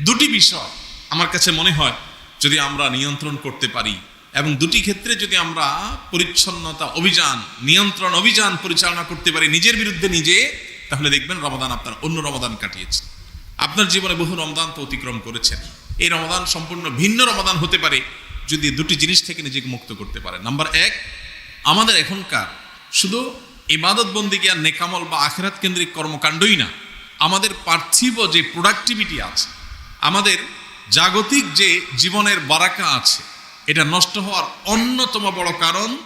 দুটি বিষয় আমার কাছে মনে হয় যদি আমরা নিয়ন্ত্রণ করতে পারি এবং দুটি ক্ষেত্রে যদি আমরা পরিচ্ছন্নতা অভিযান, নিয়ন্ত্রণ অভিযান পরিচালনা করতে পারি নিজের বিরুদ্ধে নিজে, তাহলে দেখবেন রমাদান আপনার অন্য রমাদান কাটিয়েছে। আপনার জীবনে বহু রমদান তো অতিক্রম করেছেন। এই রমাদান সম্পূর্ণ ভিন্ন রমাদান হতে পারে যদি দুটি জিনিস থেকে নিজেকে মুক্ত করতে পারে। নাম্বার এক, আমাদের এখনকার শুধু ইবাদত বন্দিকে আর নেকামল বা আখেরাত কেন্দ্রিক কর্মকাণ্ডই না, আমাদের পার্থিব যে প্রোডাক্টিভিটি আছে আমাদের জাগতিক যে জীবনের বারাকা আছে, এটা নষ্ট হওয়ার অন্যতম বড় কারণ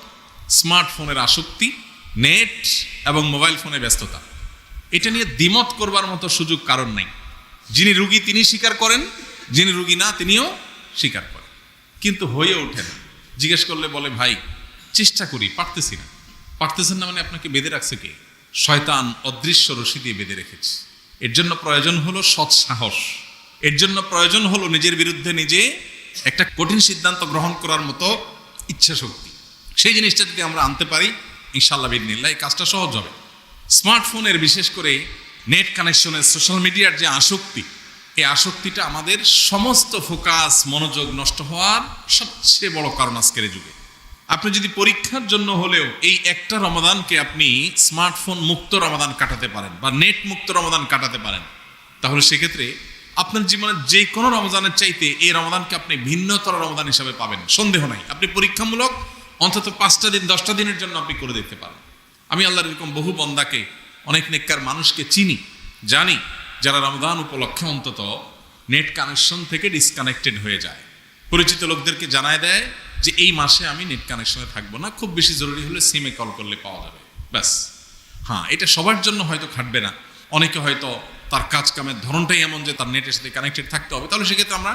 স্মার্টফোনের আসক্তি, নেট এবং মোবাইল ফোনে ব্যস্ততা। এটা নিয়ে দ্বিমত করবার মতো সুযোগ কারণ নেই। যিনি রুগী তিনি স্বীকার করেন, যিনি রুগী না তিনিও স্বীকার করেন। কিন্তু হয়ে ওঠে না। জিজ্ঞেস করলে বলে, ভাই, চেষ্টা করি, পারতেছি না। পারতেছেন না মানে আপনাকে বেঁধে রাখছে কে? শয়তান অদৃশ্য রশি দিয়ে বেঁধে রেখেছে। এর জন্য প্রয়োজন হলো সৎ সাহস এর জন্য প্রয়োজন হলো নিজের বিরুদ্ধে নিজে একটা কঠিন সিদ্ধান্ত গ্রহণ করার মতো ইচ্ছা শক্তি। সেই জিনিসটা যদি আমরা আনতে পারি ইনশাল্লাহ বিদিনিল্লাহ এই কাজটা সহজ হবে। স্মার্টফোনের বিশেষ করে নেট কানেকশনের সোশ্যাল মিডিয়ার যে আসক্তি, এই আসক্তিটা আমাদের সমস্ত ফোকাস, মনোযোগ নষ্ট হওয়ার সবচেয়ে বড় কারণ আজকের যুগে। আপনি যদি পরীক্ষার জন্য হলেও এই একটা রমাদানকে আপনি স্মার্টফোন মুক্ত রমাদান কাটাতে পারেন বা নেট মুক্ত রমাদান কাটাতে পারেন, তাহলে সেক্ষেত্রে আপনার জীবনে যে কোনো রমজানের চাইতে এই রমাদানকে আপনি ভিন্নতর রমাদান হিসাবে পাবেন। সন্দেহ নাই। আপনি পরীক্ষামূলক অন্তত পাঁচটা দিন, দশটা দিনের জন্য আপনি করে দেখতে পারেন। আমি আল্লাহর এরকম বহু বন্দাকে, অনেক নেককার মানুষকে চিনি, জানি, যারা রমদান উপলক্ষে অন্তত নেট কানেকশন থেকে ডিসকানেক্টেড হয়ে যায়। পরিচিত লোকদেরকে জানায় দেয় যে, এই মাসে আমি নেট কানেকশনে থাকব না, খুব বেশি জরুরি হলে সিমে কল করলে পাওয়া যাবে। ব্যাস। হ্যাঁ এটা সবার জন্য হয়তো খাটবে না। অনেকে হয়তো তার কাজ কামের ধরনটাই এমন যে তার নেটের সাথে কানেক্টেড থাকতে হবে। তাহলে সেক্ষেত্রে আমরা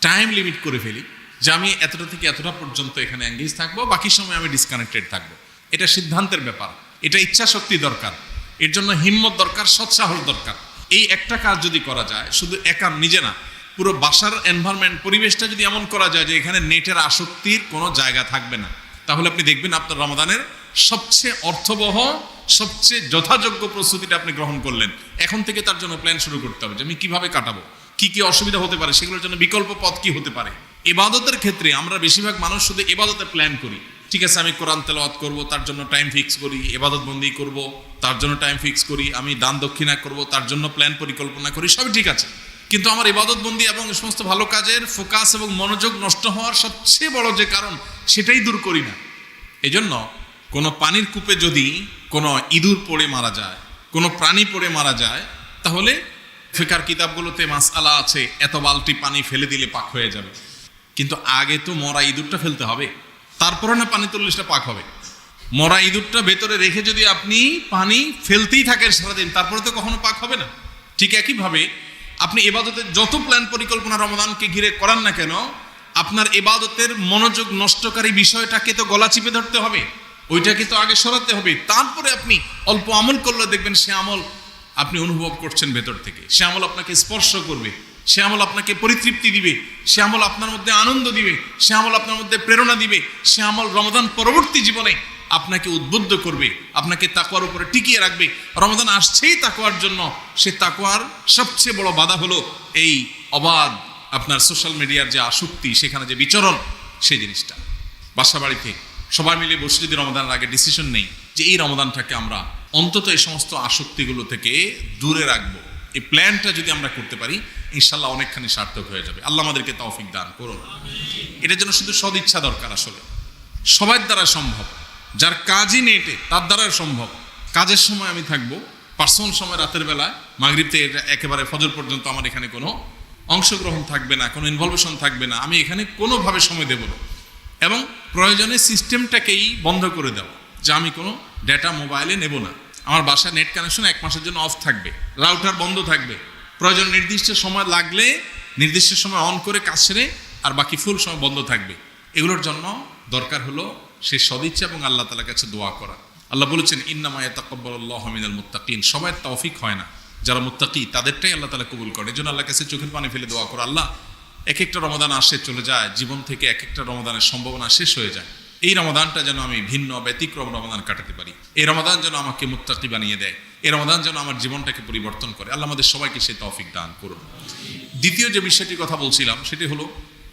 টাইম লিমিট করে ফেলি যে আমি এতটা থেকে এতটা পর্যন্ত এখানে এঙ্গেজ থাকব, বাকি সময় আমি ডিসকানেক্টেড থাকব। এটা সিদ্ধান্তের ব্যাপার। এটা ইচ্ছা শক্তি দরকার। এর জন্য হিম্মত দরকার, সৎসাহস দরকার। এই একটা কাজ যদি করা যায়, শুধু একা নিজে না, পুরো বাসার এনভায়রনমেন্ট পরিবেশটা যদি এমন করা যায় যে এখানে নেটের আসক্তির কোনো জায়গা থাকবে না, তাহলে আপনি দেখবেন আপনার রমাদানের সবচেয়ে অর্থবহ, সবচেয়ে যথাযোগ্য প্রস্তুতিটা আপনি গ্রহণ করলেন। এখন থেকে তার জন্য প্ল্যান শুরু করতে হবে যে আমি কীভাবে কাটাবো, কি কি অসুবিধা হতে পারে, সেগুলোর জন্য বিকল্প পথ কি হতে পারে। এবাদতের ক্ষেত্রে আমরা বেশিরভাগ মানুষ শুধু এবাদতের প্ল্যান করি। ঠিক আছে, আমি কোরআন তেলাওয়াত করব, তার জন্য টাইম ফিক্স করি, এবাদত বন্দি করব, তার জন্য টাইম ফিক্স করি, আমি দান দক্ষিণা করব, তার জন্য প্ল্যান পরিকল্পনা করি, সবই ঠিক আছে। কিন্তু আমার ইবাদত বন্দি এবং সমস্ত ভালো কাজের ফোকাস এবং মনোযোগ নষ্ট হওয়ার সবচেয়ে বড় যে কারণ, সেটাই দূর করি না। এজন্য কোনো পানির কূপে যদি কোনো ইঁদুর পড়ে মারা যায়, কোনো প্রাণী পড়ে মারা যায়, তাহলে ফিকার কিতাবগুলোতে মাসআলা আছে, এত বালতি পানি ফেলে দিলে পাক হয়ে যাবে। কিন্তু আগে তো মরা ইঁদুরটা ফেলতে হবে। তারপরে না পানি তুললে সেটা পাক হবে। মরা ইঁদুরটা ভেতরে রেখে যদি আপনি পানি ফেলতেই থাকেন সারাদিন, তারপরে তো কখনো পাক হবে না। ঠিক একইভাবে আপনি এবাদতের যত প্ল্যান পরিকল্পনা রমাদানকে ঘিরে করান না কেন, আপনার এবাদতের মনোযোগ নষ্টকারী বিষয়টাকে তো গলা চিপে ধরতে হবে। ওইটাকে তো আগে সরাতে হবে। তারপরে আপনি অল্প আমল করলে দেখবেন সে আমল আপনি অনুভব করছেন ভেতর থেকে। সে আমল আপনাকে স্পর্শ করবে। সে আমল আপনাকে পরিতৃপ্তি দিবে। সে আমল আপনার মধ্যে আনন্দ দিবে। সে আমল আপনার মধ্যে প্রেরণা দিবে। সে আমল রমদান পরবর্তী জীবনে আপনাকে উদ্বুদ্ধ করবে। আপনাকে তাকুয়ার উপরে টিকিয়ে রাখবে। রমদান আসছেই তাকুয়ার জন্য। সে তাকুয়ার সবচেয়ে বড় বাধা হলো এই অবাধ আপনার সোশ্যাল মিডিয়ার যে আসক্তি, সেখানে যে বিচরণ, সেই জিনিসটা। বাসা বাড়িতে সবাই মিলে বসে যদি রমদানের আগে ডিসিশন নেই যে এই রমদানটাকে আমরা অন্তত এই সমস্ত আসক্তিগুলো থেকে দূরে রাখব। এই প্ল্যানটা যদি আমরা করতে পারি ইনশাল্লাহ অনেকখানি সার্থক হয়ে যাবে। আল্লাহ আমাদেরকে তৌফিক দান করুন। এটার জন্য শুধু সদিচ্ছা দরকার আসলে। সবার দ্বারা সম্ভব। যার কাজই নেটে তার দ্বারা সম্ভব। কাজের সময় আমি থাকব। পার্সোনাল সময় রাতের বেলায়। মাগরিব থেকে এটা একেবারে ফজর পর্যন্ত আমার এখানে কোনো অংশগ্রহণ থাকবে না, কোনো ইনভলভেশন থাকবে না। আমি এখানে কোনোভাবে সময় দেব না। এবং প্রয়োজনে সিস্টেমটাকেই বন্ধ করে দেওয়া যে আমি কোনো ডেটা মোবাইলে নেব না। আমার বাসায় নেট কানেকশন এক মাসের জন্য অফ থাকবে রাউটার বন্ধ থাকবে। প্রয়োজন নির্দিষ্ট সময় লাগলে নির্দিষ্ট সময় অন করে কাজ সেরে আর বাকি ফুল সময় বন্ধ থাকবে। এগুলোর জন্য দরকার হলো সে সদিচ্ছা এবং আল্লাহ তালার কাছে দোয়া করা। আল্লাহ বলেছেন ইন্নামায়া তাকব্বাল্লাহ মিনাল মুত্তাকিন। সবাই তৌফিক হয় না। যারা মুত্তাকি, তাদেরটাই আল্লাহ তালা কবুল করে এই জন্য আল্লাহ কাছে চোখের পানি ফেলে দোয়া করো। আল্লাহ এক একটা রমাদান আসে, চলে যায়। জীবন থেকে এক একটা রমাদানের সম্ভাবনা শেষ হয়ে যায়। এই রমাদানটা যেন আমি ভিন্ন, ব্যতিক্রম রমাদান কাটাতে পারি। এই রমাদান যেন আমাকে মুত্তাকি বানিয়ে দেয়। এই রমাদান যেন আমার জীবনটাকে পরিবর্তন করে। আল্লাহ আমাদের সবাইকে সেই তৌফিক দান করুন। দ্বিতীয় যে বিষয়টির কথা বলছিলাম, সেটি হলো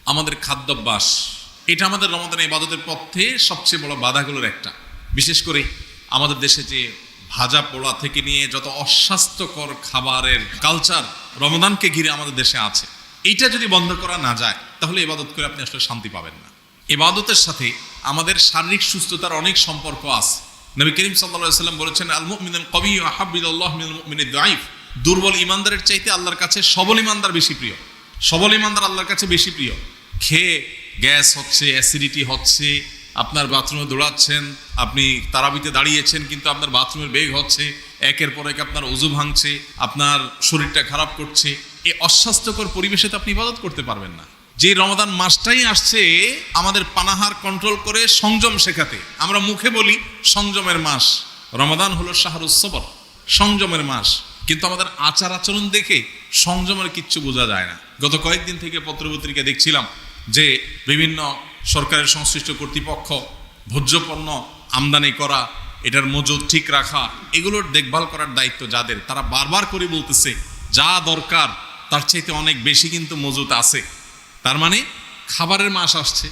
আমাদের খাদ্যাভ্যাস। এটা আমাদের রমাদান ইবাদতের পথে সবচেয়ে বড় বাধাগুলোর একটা। বিশেষ করে আমাদের দেশে যে ভাজা পোড়া থেকে নিয়ে যত অস্বাস্থ্যকর খাবারের কালচার রমদানকে ঘিরে আমাদের দেশে আছে। এইটা যদি বন্ধ করা না যায়, তাহলে ইবাদত করে আপনি আসলে শান্তি পাবেন না। ইবাদতের সাথে আমাদের শারীরিক সুস্থতার অনেক সম্পর্ক আছে। নবী করিম সাল্লাম বলেছেন দুর্বল ইমানদারের চাইতে আল্লাহর কাছে সবল ইমানদার বেশি প্রিয়। সবল ইমানদার আল্লাহর কাছে বেশি প্রিয়। খেয়ে গ্যাস হচ্ছে, অ্যাসিডিটি হচ্ছে, আপনার বাথরুমে দৌড়াচ্ছেন, আপনি তারাবিতে দাঁড়িয়েছেন, কিন্তু আপনার বাথরুমের বেগ হচ্ছে, একের পর এক আপনার উজু ভাঙছে, আপনার শরীরটা খারাপ করছে। এই অস্বাস্থ্যকর পরিবেশে তো আপনি ইবাদত করতে পারবেন না। যে রমাদান মাসটাই আসছে, আমাদের পানাহার কন্ট্রোল করে সংযম শেখাতে। আমরা মুখে বলি, সংযমের মাস। রমাদান হলো শাহরুসবর সংযমের মাস। কিন্তু আমাদের আচার আচরণ দেখে সংযমের কিচ্ছু বোঝা যায় না। গত কয়েকদিন থেকে পত্রপত্রিকা দেখছিলাম যে বিভিন্ন সরকারের সংশ্লিষ্ট কর্তৃপক্ষ ভোজ্যপণ্য আমদানি করা, এটার মজুদ ঠিক রাখা, এগুলোর দেখভাল করার দায়িত্ব যাদের, তারা বারবার করে বলতেছে, যা দরকার তার চাইতে অনেক বেশি কিন্তু মজুত আছে। তার মানে খাবারের মাস আসছে।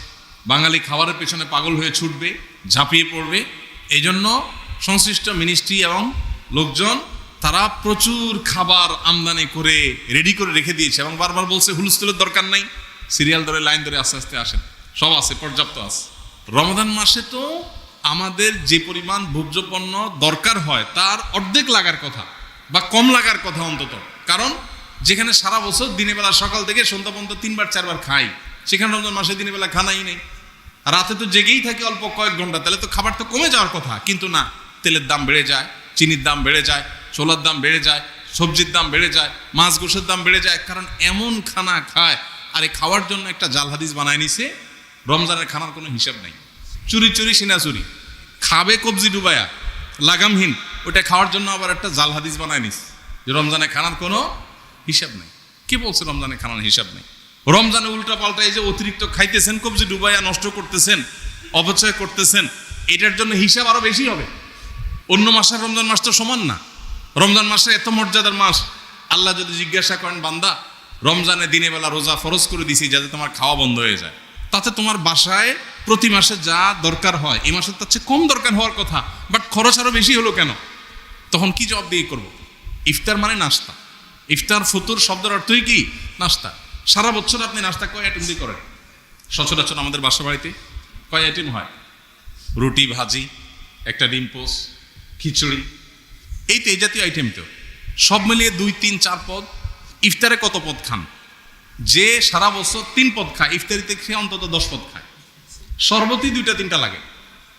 বাঙালি খাবারের পেছনে পাগল হয়ে ছুটবে, ঝাঁপিয়ে পড়বে। এই জন্য সংশ্লিষ্ট মিনিস্ট্রি এবং লোকজন তারা প্রচুর খাবার আমদানি করে রেডি করে রেখে দিয়েছে এবং বারবার বলছে হুলস্থুলের দরকার নাই। সিরিয়াল ধরে, লাইন ধরে আস্তে আস্তে আসেন। সব আছে, পর্যাপ্ত আছে। রমাদান মাসে তো আমাদের যে পরিমাণ ভোজ্য পণ্য দরকার হয়, তার অর্ধেক লাগার কথা বা কম লাগার কথা অন্তত। কারণ যেখানে সারা বছর দিনের বেলা সকাল থেকে সন্ধ্যা পর্যন্ত তিনবার, চারবার খাই। সেখানে রমজান মাসে দিনের বেলা খানাই নেই। রাতে তো জেগেই থাকে অল্প কয়েক ঘণ্টা। তাহলে তো খাবার তো কমে যাওয়ার কথা। কিন্তু না, তেলের দাম বেড়ে যায়, চিনির দাম বেড়ে যায়, ছোলার দাম বেড়ে যায়, সবজির দাম বেড়ে যায়, মাছ গোশের দাম বেড়ে যায়। কারণ এমন খানা খায়। আর এই খাওয়ার জন্য একটা জাল হাদিস বানায় নিছে, রমজানের খানার কোনো হিসাব নেই। চুরি চুরি, সিনা চুরি। খাবে কবজি ডুবায়া। লাগামহীন। ওটা খাওয়ার জন্য আবার একটা জাল হাদিস বানায় নিস যে রমজানে খানার কোনো হিসাব নেই। কে বলছে রমজানে খানার হিসাব নেই? রমজানে উল্টা পাল্টা এই যে অতিরিক্ত খাইতেছেন, কবজি ডুবাইয়া নষ্ট করতেছেন, অপচয় করতেছেন, এটার জন্য হিসাব আরও বেশি হবে। অন্য মাসের রমজান মাস তো সমান না। রমজান মাসে এত মর্যাদার মাস। আল্লাহ যদি জিজ্ঞাসা করেন, বান্দা, রমজানে দিনে বেলা রোজা ফরজ করে দিছি যাতে তোমার খাওয়া বন্ধ হয়ে যায়। তাতে তোমার বাসায় প্রতি মাসে যা দরকার হয়, এই মাসে তার চেয়ে কম দরকার হওয়ার কথা বাট খরচ আরও বেশি হলো কেন? তখন কি জবাব দিয়ে করব? ইফতার মানে নাস্তা। ইফতার, ফতুর শব্দের অর্থই কি? নাস্তা। সারা বছর আপনি নাস্তা কয় আইটেম দিয়ে করেন? সচরাচর আমাদের বাসা বাড়িতে কয় আইটেম হয়? রুটি, ভাজি, একটা ডিম পোস, খিচুড়ি, এই তো এই জাতীয় আইটেম তো। সব মিলিয়ে দুই, তিন, চার পদ। ইফতারে কত পদ খান? যে সারা বছর তিন পদ খায়, ইফতারিতে খেয়ে অন্তত দশ পদ খায়। সর্বতই দুইটা, তিনটা লাগে।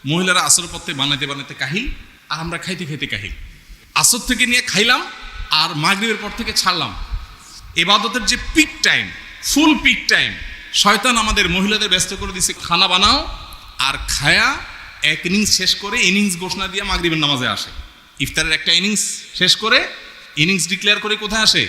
মহিলারা আসর পথে বানাইতে বানাইতে কাহিল, আর আমরা খাইতে খাইতে কাহিল। আসর থেকে নিয়ে খাইলাম আর মাগরিবের পর থেকে ছাড়লাম। এবাদতের যে peak time full peak time শয়তান আমাদের মহিলাদের ব্যস্ত করে দিছে, খানা বানাও আর খায়া এক ইনিংস শেষ করে ইনিংস ঘোষণা দিয়ে মাগরিবের নামাজে আসে। ইফতারের একটা ইনিংস শেষ করে ইনিংস ডিক্লেয়ার করে কোথায় আসে?